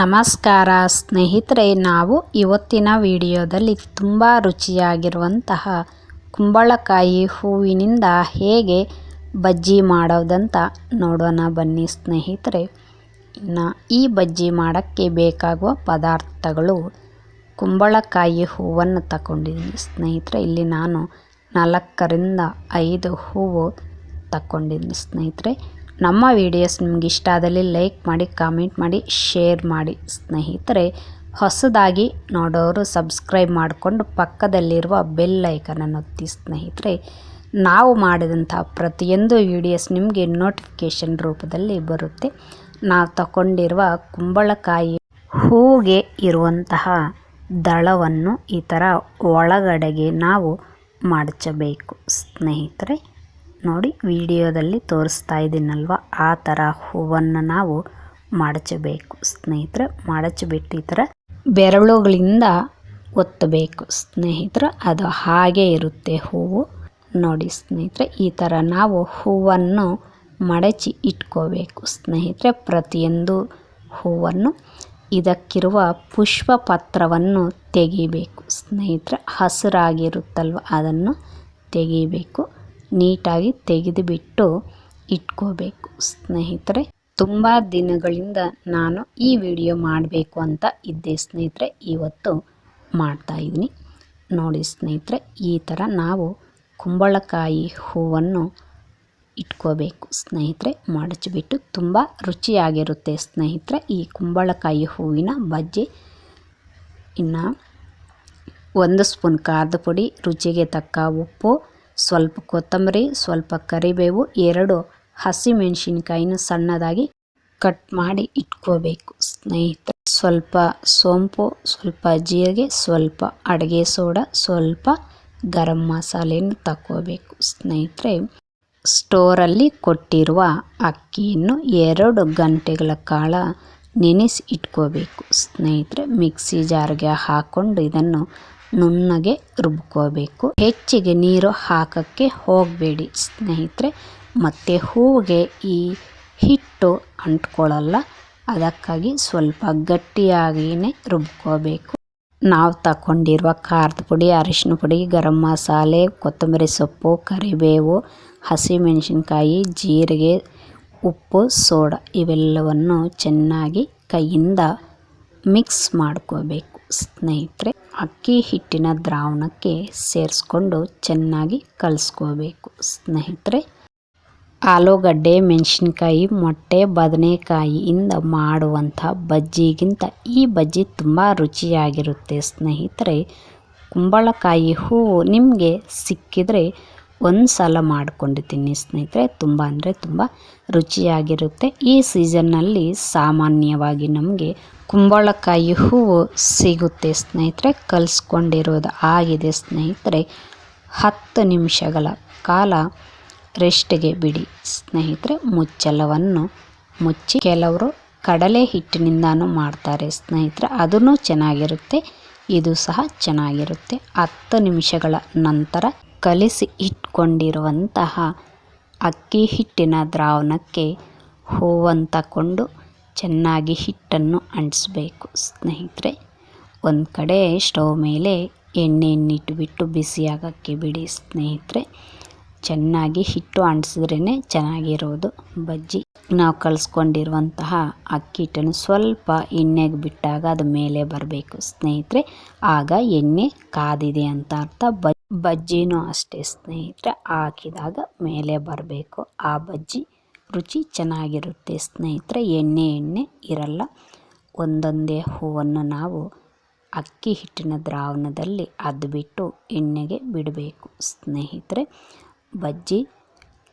ನಮಸ್ಕಾರ ಸ್ನೇಹಿತರೆ, ನಾವು ಇವತ್ತಿನ ವಿಡಿಯೋದಲ್ಲಿ ತುಂಬ ರುಚಿಯಾಗಿರುವಂತಹ ಕುಂಬಳಕಾಯಿ ಹೂವಿನಿಂದ ಹೇಗೆ ಬಜ್ಜಿ ಮಾಡೋದಂತ ನೋಡೋಣ ಬನ್ನಿ ಸ್ನೇಹಿತರೆ. ಇನ್ನು ಈ ಬಜ್ಜಿ ಮಾಡೋಕ್ಕೆ ಬೇಕಾಗುವ ಪದಾರ್ಥಗಳು ಕುಂಬಳಕಾಯಿ ಹೂವನ್ನು ತಗೊಂಡಿದ್ದೀನಿ ಸ್ನೇಹಿತರೆ. ಇಲ್ಲಿ ನಾನು ನಾಲ್ಕರಿಂದ ಐದು ಹೂವು ತಗೊಂಡಿದ್ದೀನಿ ಸ್ನೇಹಿತರೆ. ನಮ್ಮ ವಿಡಿಯೋಸ್ ನಿಮ್ಗೆ ಇಷ್ಟ ಆದಲ್ಲಿ ಲೈಕ್ ಮಾಡಿ ಕಾಮೆಂಟ್ ಮಾಡಿ ಶೇರ್ ಮಾಡಿ. ಸ್ನೇಹಿತರೆ, ಹೊಸದಾಗಿ ನೋಡೋರು ಸಬ್ಸ್ಕ್ರೈಬ್ ಮಾಡಿಕೊಂಡು ಪಕ್ಕದಲ್ಲಿರುವ ಬೆಲ್ ಐಕನನ್ನು ಒತ್ತಿ ಸ್ನೇಹಿತರೆ. ನಾವು ಮಾಡಿದಂಥ ಪ್ರತಿಯೊಂದು ವಿಡಿಯೋಸ್ ನಿಮಗೆ ನೋಟಿಫಿಕೇಷನ್ ರೂಪದಲ್ಲಿ ಬರುತ್ತೆ. ನಾವು ತಗೊಂಡಿರುವ ಕುಂಬಳಕಾಯಿ ಹೂಗೆ ಇರುವಂತಹ ದಳವನ್ನು ಈ ಥರ ಒಳಗಡೆಗೆ ನಾವು ಮಡಚಬೇಕು ಸ್ನೇಹಿತರೆ. ನೋಡಿ, ವಿಡಿಯೋದಲ್ಲಿ ತೋರಿಸ್ತಾ ಇದ್ದೀನಲ್ವ ಆ ಥರ ಹೂವನ್ನು ನಾವು ಮಡಚಬೇಕು. ಸ್ನೇಹಿತರೆ, ಮಡಚಿಬಿಟ್ಟು ಈ ಥರ ಬೆರಳುಗಳಿಂದ ಒತ್ತಬೇಕು. ಸ್ನೇಹಿತರೆ, ಅದು ಹಾಗೆ ಇರುತ್ತೆ ಹೂವು. ನೋಡಿ ಸ್ನೇಹಿತರೆ, ಈ ಥರ ನಾವು ಹೂವನ್ನು ಮಡಚಿ ಇಟ್ಕೋಬೇಕು. ಸ್ನೇಹಿತರೆ, ಪ್ರತಿಯೊಂದು ಹೂವನ್ನು ಇದಕ್ಕಿರುವ ಪುಷ್ಪ ಪತ್ರವನ್ನು ತೆಗಿಬೇಕು. ಸ್ನೇಹಿತರೆ, ಹಸಿರಾಗಿರುತ್ತಲ್ವ? ಅದನ್ನು ತೆಗಿಬೇಕು. ನೀಟಾಗಿ ತೆಗೆದುಬಿಟ್ಟು ಇಟ್ಕೋಬೇಕು. ಸ್ನೇಹಿತರೆ, ತುಂಬ ದಿನಗಳಿಂದ ನಾನು ಈ ವಿಡಿಯೋ ಮಾಡಬೇಕು ಅಂತ ಇದ್ದೆ ಸ್ನೇಹಿತರೆ. ಇವತ್ತು ಮಾಡ್ತಾ ಇದ್ದೀನಿ. ನೋಡಿ ಸ್ನೇಹಿತರೆ, ಈ ಥರ ನಾವು ಕುಂಬಳಕಾಯಿ ಹೂವನ್ನು ಇಟ್ಕೋಬೇಕು ಸ್ನೇಹಿತರೆ. ಮಡಚಿಬಿಟ್ಟು ತುಂಬ ರುಚಿಯಾಗಿರುತ್ತೆ ಸ್ನೇಹಿತರೆ ಈ ಕುಂಬಳಕಾಯಿ ಹೂವಿನ ಬಜ್ಜಿ. ಇನ್ನು ಒಂದು ಸ್ಪೂನ್ ಖಾರದ ಪುಡಿ, ರುಚಿಗೆ ತಕ್ಕ ಉಪ್ಪು ಸ್ವಲ್ಪ ಕೊತ್ತಂಬರಿ, ಸ್ವಲ್ಪ ಕರಿಬೇವು, ಎರಡು ಹಸಿಮೆಣಸಿನ್ಕಾಯಿನ ಸಣ್ಣದಾಗಿ ಕಟ್ ಮಾಡಿ ಇಟ್ಕೋಬೇಕು. ಸ್ನೇಹಿತರೆ, ಸ್ವಲ್ಪ ಸೋಂಪು, ಸ್ವಲ್ಪ ಜೀರಿಗೆ, ಸ್ವಲ್ಪ ಅಡುಗೆ ಸೋಡಾ, ಸ್ವಲ್ಪ ಗರಂ ಮಸಾಲೆಯನ್ನು ತಗೋಬೇಕು ಸ್ನೇಹಿತರೆ, ಸ್ಟೋರಲ್ಲಿ ಕೊಟ್ಟಿರುವ ಅಕ್ಕಿಯನ್ನು ಎರಡು ಗಂಟೆಗಳ ಕಾಲ ನೆನೆಸಿ ಇಟ್ಕೋಬೇಕು. ಸ್ನೇಹಿತರೆ, ಮಿಕ್ಸಿ ಜಾರ್ಗೆ ಹಾಕ್ಕೊಂಡು ಇದನ್ನು ನುಣ್ಣಗೆ ರುಬ್ಕೋಬೇಕು. ಹೆಚ್ಚಿಗೆ ನೀರು ಹಾಕೋಕ್ಕೆ ಹೋಗಬೇಡಿ. ಸ್ನೇಹಿತರೆ, ಮತ್ತು ಹೂವಿಗೆ ಈ ಹಿಟ್ಟು ಅಂಟ್ಕೊಳ್ಳಲ್ಲ. ಅದಕ್ಕಾಗಿ ಸ್ವಲ್ಪ ಗಟ್ಟಿಯಾಗಿಯೇ ರುಬ್ಕೋಬೇಕು. ನಾವು ತಗೊಂಡಿರುವ ಖಾರದ ಪುಡಿ, ಅರಿಶಿನ ಪುಡಿ, ಗರಂ ಮಸಾಲೆ, ಕೊತ್ತಂಬರಿ ಸೊಪ್ಪು, ಕರಿಬೇವು, ಹಸಿಮೆಣಸಿನ್ಕಾಯಿ, ಜೀರಿಗೆ, ಉಪ್ಪು, ಸೋಡಾ ಇವೆಲ್ಲವನ್ನು ಚೆನ್ನಾಗಿ ಕೈಯಿಂದ ಮಿಕ್ಸ್ ಮಾಡ್ಕೋಬೇಕು. ಸ್ನೇಹಿತರೆ ಅಕ್ಕಿ ಹಿಟ್ಟಿನ ದ್ರಾವಣಕ್ಕೆ ಸೇರಿಸ್ಕೊಂಡು ಚೆನ್ನಾಗಿ ಕಲಿಸ್ಕೋಬೇಕು. ಸ್ನೇಹಿತರೆ, ಆಲೂಗಡ್ಡೆ, ಮೆಣಸಿನ್ಕಾಯಿ, ಮೊಟ್ಟೆ, ಬದನೆಕಾಯಿಯಿಂದ ಮಾಡುವಂಥ ಬಜ್ಜಿಗಿಂತ ಈ ಬಜ್ಜಿ ತುಂಬ ರುಚಿಯಾಗಿರುತ್ತೆ. ಸ್ನೇಹಿತರೆ, ಕುಂಬಳಕಾಯಿ ಹೂವು ನಿಮಗೆ ಸಿಕ್ಕಿದರೆ ಒಂದು ಸಲ ಮಾಡಿಕೊಂಡು ತಿನ್ನಿ ಸ್ನೇಹಿತರೆ. ತುಂಬ ಅಂದರೆ ತುಂಬ ರುಚಿಯಾಗಿರುತ್ತೆ. ಈ ಸೀಸನ್ನಲ್ಲಿ ಸಾಮಾನ್ಯವಾಗಿ ನಮಗೆ ಕುಂಬಳಕಾಯಿ ಹೂವು ಸಿಗುತ್ತೆ ಸ್ನೇಹಿತರೆ. ಕಲಿಸ್ಕೊಂಡಿರೋದು ಆಗಿದೆ ಸ್ನೇಹಿತರೆ. ಹತ್ತು ನಿಮಿಷಗಳ ಕಾಲ ರೆಸ್ಟ್ಗೆ ಬಿಡಿ ಸ್ನೇಹಿತರೆ. ಮುಚ್ಚಲವನ್ನು ಮುಚ್ಚಿ ಕೆಲವರು ಕಡಲೆ ಹಿಟ್ಟಿನಿಂದನೂ ಮಾಡ್ತಾರೆ ಸ್ನೇಹಿತರೆ. ಅದೂ ಚೆನ್ನಾಗಿರುತ್ತೆ. ಇದು ಸಹ ಚೆನ್ನಾಗಿರುತ್ತೆ. ಹತ್ತು ನಿಮಿಷಗಳ ನಂತರ ಕಲಿಸಿ ಇಟ್ಕೊಂಡಿರುವಂತಹ ಅಕ್ಕಿ ಹಿಟ್ಟಿನ ದ್ರಾವಣಕ್ಕೆ ಹೂವನ್ನು ತಗೊಂಡು ಚೆನ್ನಾಗಿ ಹಿಟ್ಟನ್ನು ಅಂಟಿಸ್ಬೇಕು. ಸ್ನೇಹಿತರೆ, ಒಂದು ಕಡೆ ಸ್ಟವ್ ಮೇಲೆ ಎಣ್ಣೆಯನ್ನಿಟ್ಬಿಟ್ಟು ಬಿಸಿಯಾಗಕ್ಕೆ ಬಿಡಿ. ಸ್ನೇಹಿತರೆ, ಚೆನ್ನಾಗಿ ಹಿಟ್ಟು ಅಂಟಿಸಿದ್ರೇ ಚೆನ್ನಾಗಿರೋದು. ಬಜ್ಜಿ, ನಾವು ಕಲಿಸ್ಕೊಂಡಿರುವಂತಹ ಅಕ್ಕಿ ಹಿಟ್ಟನ್ನು ಸ್ವಲ್ಪ ಎಣ್ಣೆಗೆ ಬಿಟ್ಟಾಗ ಅದು ಮೇಲೆ ಬರಬೇಕು. ಸ್ನೇಹಿತರೆ, ಆಗ ಎಣ್ಣೆ ಕಾದಿದೆ ಅಂತ ಅರ್ಥ. ಬಜ್ಜಿನೂ ಅಷ್ಟೇ ಸ್ನೇಹಿತರೆ, ಹಾಕಿದಾಗ ಮೇಲೆ ಬರಬೇಕು. ಆ ಬಜ್ಜಿ ರುಚಿ ಚೆನ್ನಾಗಿರುತ್ತೆ ಸ್ನೇಹಿತರೆ, ಎಣ್ಣೆ ಎಣ್ಣೆ ಇರಲ್ಲ. ಒಂದೊಂದೇ ಹೂವನ್ನು ನಾವು ಅಕ್ಕಿ ಹಿಟ್ಟಿನ ದ್ರಾವಣದಲ್ಲಿ ಅದ್ಬಿಟ್ಟು ಎಣ್ಣೆಗೆ ಬಿಡಬೇಕು ಸ್ನೇಹಿತರೆ. ಬಜ್ಜಿ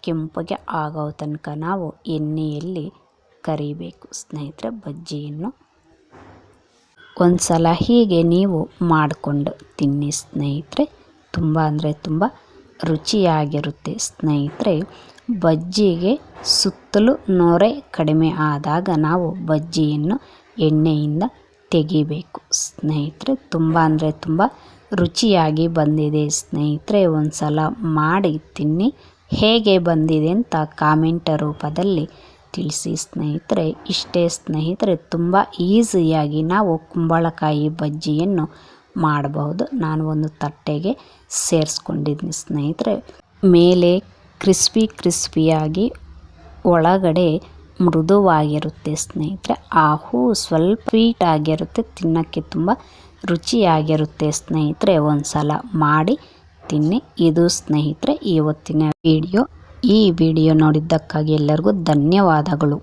ಕೆಂಪಗೆ ಆಗೋ ತನಕ ನಾವು ಎಣ್ಣೆಯಲ್ಲಿ ಕರಿಬೇಕು ಸ್ನೇಹಿತರೆ ಬಜ್ಜಿಯನ್ನು. ಒಂದು ಸಲ ಹೀಗೆ ನೀವು ಮಾಡಿಕೊಂಡು ತಿನ್ನಿ ಸ್ನೇಹಿತರೆ. ತುಂಬ ಅಂದರೆ ತುಂಬ ರುಚಿಯಾಗಿರುತ್ತೆ. ಸ್ನೇಹಿತರೆ, ಬಜ್ಜಿಗೆ ಸುತ್ತಲೂ ನೊರೆ ಕಡಿಮೆ ಆದಾಗ ನಾವು ಬಜ್ಜಿಯನ್ನು ಎಣ್ಣೆಯಿಂದ ತೆಗಿಬೇಕು. ಸ್ನೇಹಿತರೆ, ತುಂಬ ಅಂದರೆ ತುಂಬ ರುಚಿಯಾಗಿ ಬಂದಿದೆ. ಸ್ನೇಹಿತರೆ ಒಂದು ಸಲ ಮಾಡಿ ತಿನ್ನಿ. ಹೇಗೆ ಬಂದಿದೆ ಅಂತ ಕಾಮೆಂಟ್ ರೂಪದಲ್ಲಿ ತಿಳಿಸಿ. ಸ್ನೇಹಿತರೆ, ಇಷ್ಟೇ ಸ್ನೇಹಿತರೆ, ತುಂಬ ಈಸಿಯಾಗಿ ನಾವು ಕುಂಬಳಕಾಯಿ ಬಜ್ಜಿಯನ್ನು ಮಾಡಬಹುದು. ನಾನು ಒಂದು ತಟ್ಟೆಗೆ ಸೇರಿಸ್ಕೊಂಡಿದ್ದೀನಿ ಸ್ನೇಹಿತರೆ. ಮೇಲೆ ಕ್ರಿಸ್ಪಿ ಕ್ರಿಸ್ಪಿಯಾಗಿ ಒಳಗಡೆ ಮೃದುವಾಗಿರುತ್ತೆ ಸ್ನೇಹಿತರೆ. ಆ ಹೂ ಸ್ವಲ್ಪ ಸ್ವೀಟ್ ಆಗಿರುತ್ತೆ, ತಿನ್ನೋಕ್ಕೆ ತುಂಬ ರುಚಿಯಾಗಿರುತ್ತೆ ಸ್ನೇಹಿತರೆ. ಒಂದು ಸಲ ಮಾಡಿ ತಿನ್ನಿ. ಇದು ಸ್ನೇಹಿತರೆ, ಇವತ್ತಿನ ವಿಡಿಯೋ ಈ ವಿಡಿಯೋ ನೋಡಿದ್ದಕ್ಕಾಗಿ ಎಲ್ಲರಿಗೂ ಧನ್ಯವಾದಗಳು.